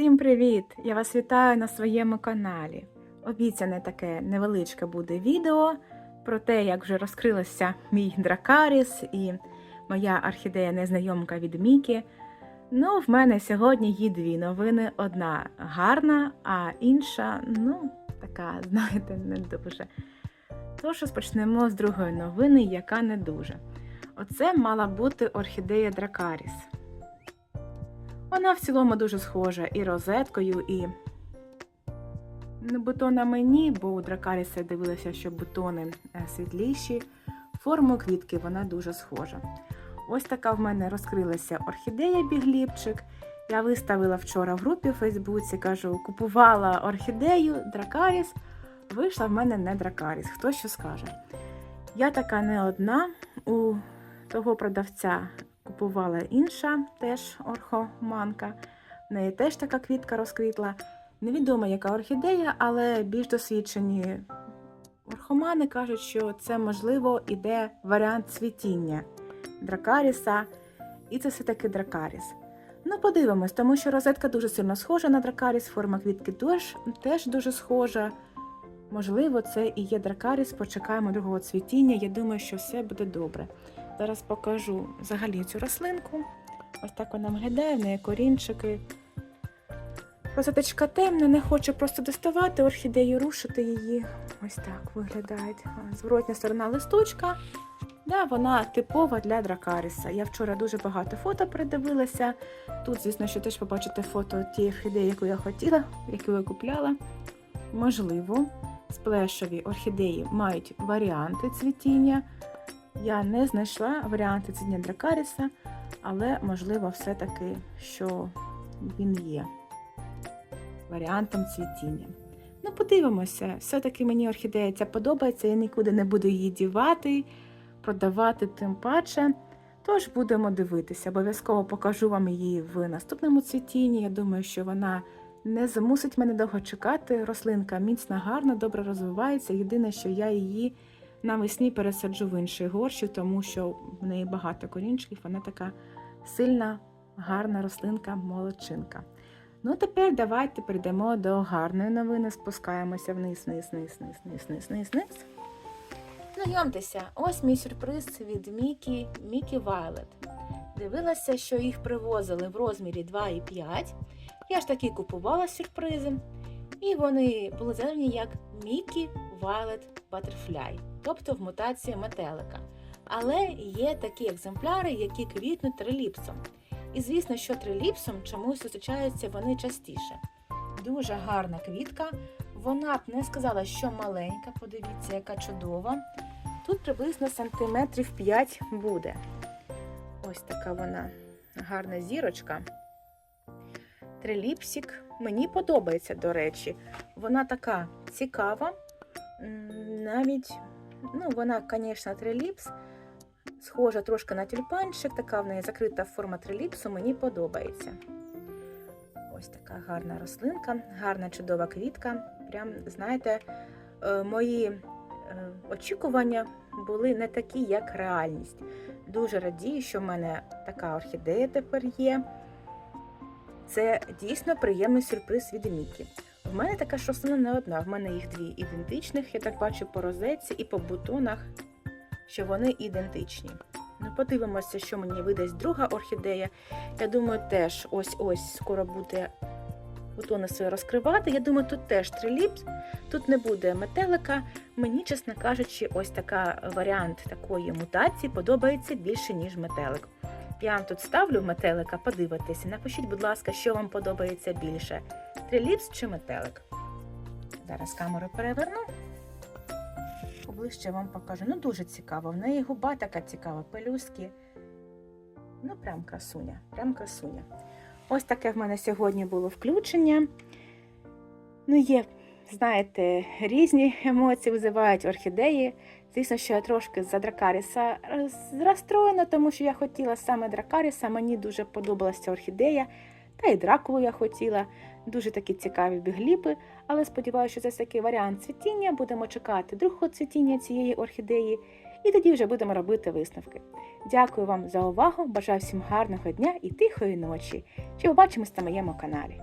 Всім привіт! Я вас вітаю на своєму каналі. Обіцяне таке невеличке буде відео про те, як вже розкрилося мій дракаріс і моя орхідея незнайомка від Мікі. Ну, в мене сьогодні є дві новини: одна гарна, а інша, ну, така, знаєте, не дуже. Тож розпочнемо з другої новини, яка не дуже. Оце мала бути орхідея Дракаріс. Вона в цілому дуже схожа і розеткою, і не бутон на мені, бо у Дракаріса дивилася, що бутони е, світліші. Форму квітки вона дуже схожа. Ось така в мене розкрилася орхідея бігліпчик. Я виставила вчора в групі в Фейсбуці, кажу, купувала орхідею Дракаріс. Вийшла в мене не Дракаріс. Хто що скаже? Я така не одна. У того продавця купувала інша теж орхоманка. В неї теж така квітка розквітла. Невідомо, яка орхідея, але більш досвідчені орхомани кажуть, що це, можливо, іде варіант цвітіння дракаріса, і це все-таки дракаріс. Ну, подивимось, тому що розетка дуже сильно схожа на дракаріс, форма квітки теж, теж дуже схожа. Можливо, це і є дракаріс, почекаємо другого цвітіння. Я думаю, що все буде добре. Зараз покажу взагалі цю рослинку. Ось так вона виглядає, в неї корінчики. Розеточка темна, не хочу просто доставати орхідею, рушити її. Ось так виглядає. Зворотня сторона листочка. Да, вона типова для дракаріса. Я вчора дуже багато фото передивилася. Тут, звісно, що теж побачите фото тієї орхідеї, яку я хотіла, яку я купляла. Можливо, сплешові орхідеї мають варіанти цвітіння. Я не знайшла варіанти цвітіння дракаріса, але можливо, все-таки, що він є варіантом цвітіння. Ну, подивимося, все-таки мені орхідея ця подобається, я нікуди не буду її дівати, продавати тим паче. Тож будемо дивитися. Обов'язково покажу вам її в наступному цвітінні. Я думаю, що вона не змусить мене довго чекати. Рослинка міцна, гарна, добре розвивається. Єдине, що я її навесні пересаджу в інший горщик, тому що в неї багато корінчиків, вона така сильна, гарна рослинка, молодчинка. Ну, тепер давайте перейдемо до гарної новини. Спускаємося вниз, вниз, вниз, вниз, вниз, вниз, вниз, вниз. Знайомтеся, ось мій сюрприз від Мікі Мікі Вайлет. Дивилася, що їх привозили в розмірі 2,5. Я ж таки купувала сюрпризи. І вони були зелені як Мікі Violet Butterfly, тобто в мутації метелика. Але є такі екземпляри, які квітнуть триліпсом. І звісно, що триліпсом чомусь зустрічаються вони частіше. Дуже гарна квітка. Вона б не сказала, що маленька, подивіться, яка чудова. Тут приблизно сантиметрів 5 буде. Ось така вона гарна зірочка. Триліпсік мені подобається, до речі. Вона така цікава. Навіть, ну, вона, звісно, триліпс. Схожа трошки на тюльпанчик, така в неї закрита форма триліпсу, мені подобається. Ось така гарна рослинка, гарна чудова квітка. Прям, знаєте, мої очікування були не такі, як реальність. Дуже радію, що в мене така орхідея тепер є. Це дійсно приємний сюрприз від Мікі. В мене така ж рослина не одна, в мене їх дві ідентичних, я так бачу по розетці і по бутонах, що вони ідентичні. Ну, подивимося, що мені видасть друга орхідея. Я думаю, теж ось-ось скоро буде бутони свої розкривати. Я думаю, тут теж триліпс, тут не буде метелика. Мені, чесно кажучи, ось така варіант такої мутації подобається більше, ніж метелик. Я вам тут ставлю метелика, подивитися. Напишіть, будь ласка, що вам подобається більше: триліпс чи метелик. Зараз камеру переверну. Поближче вам покажу. Ну, дуже цікаво. В неї губа така цікава, пелюстки. Ну, прям красуня, прям красуня. Ось таке в мене сьогодні було включення. Ну, є, знаєте, різні емоції визивають орхідеї. Звісно, що я трошки за Дракаріса розстроєна, тому що я хотіла саме Дракаріса, мені дуже подобалася орхідея, та і дракулу я хотіла. Дуже такі цікаві бігліпи, але сподіваюся, що це такий варіант цвітіння. Будемо чекати другого цвітіння цієї орхідеї, і тоді вже будемо робити висновки. Дякую вам за увагу! Бажаю всім гарного дня і тихої ночі! Чи побачимось на моєму каналі.